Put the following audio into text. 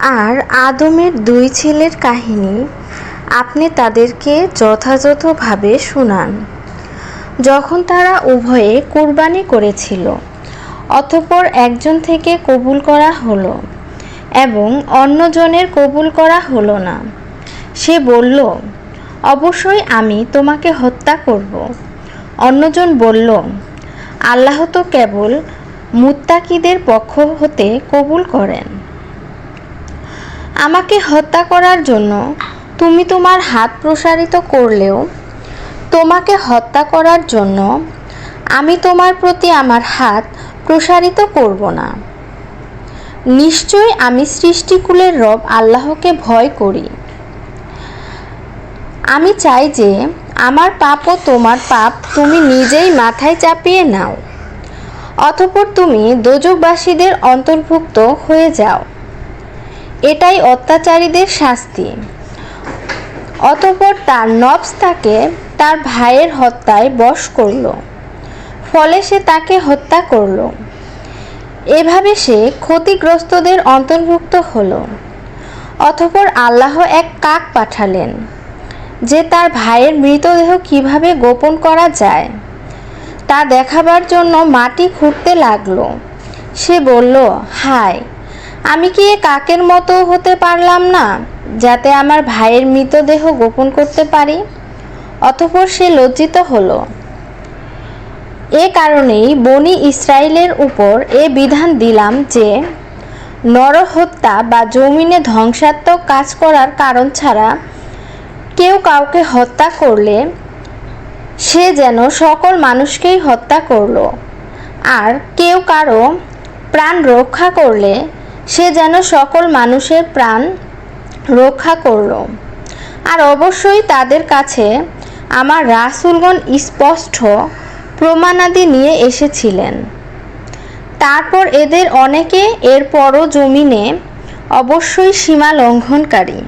আর আদমের দুই ছেলের কাহিনী, আপনি তাদেরকে যথাযথভাবে শুনান। যখন তারা উভয়ে কুরবানি করেছিল, অতঃপর একজন থেকে কবুল করা হলো এবং অন্যজনের কবুল করা হলো না। সে বলল, অবশ্যই আমি তোমাকে হত্যা করব। অন্যজন বলল, আল্লাহ তো কেবল মুত্তাকিদের পক্ষ হতে কবুল করেন। আমাকে হত্যা করার জন্য তুমি তোমার হাত প্রসারিত করলেও তোমাকে হত্যা করার জন্য আমি তোমার প্রতি আমার হাত প্রসারিত করব না। নিশ্চয় আমি সৃষ্টিকুলের রব আল্লাহকে ভয় করি। আমি চাই যে আমার পাপ ও তোমার পাপ তুমি নিজেই মাথায় চাপিয়ে নাও। অতঃপর তুমি দোজকবাসীদের অন্তর্ভুক্ত হয়ে যাও। এটাই অত্যাচারীদের শাস্তি। অতঃপর তার নবস তাকে তার ভাইয়ের হত্যায় বশ করল। ফলে সে তাকে হত্যা করল। এভাবে সে ক্ষতিগ্রস্তদের অন্তর্ভুক্ত হলো। অতঃপর আল্লাহ এক কাক পাঠালেন, যে তার ভাইয়ের মৃতদেহ কীভাবে গোপন করা যায়, তা দেখাবার জন্য মাটি খুঁড়তে লাগল। সে বলল, হায় আমি কি কাকের মতো হতে পারলাম না, যাতে আমার ভাইয়ের মৃতদেহ গোপন করতে পারি? অতঃপর সে লজ্জিত হলো। এ কারণেই বনি ইসরায়েলের উপর এ বিধান দিলাম যে, নরহত্যা বা জমিনে ধ্বংসাত্মক কাজ করার কারণ ছাড়া কেউ কাউকে হত্যা করলে সে যেন সকল মানুষকেই হত্যা করল। আর কেউ কারও প্রাণ রক্ষা করলে সে যেন সকল মানুষের প্রাণ রক্ষা করল। আর অবশ্যই তাদের কাছে আমার রাসুলগণ স্পষ্ট প্রমাণাদি নিয়ে এসেছিলেন। তারপর এদের অনেকে এরপরও জমিনে অবশ্যই সীমা লঙ্ঘনকারী।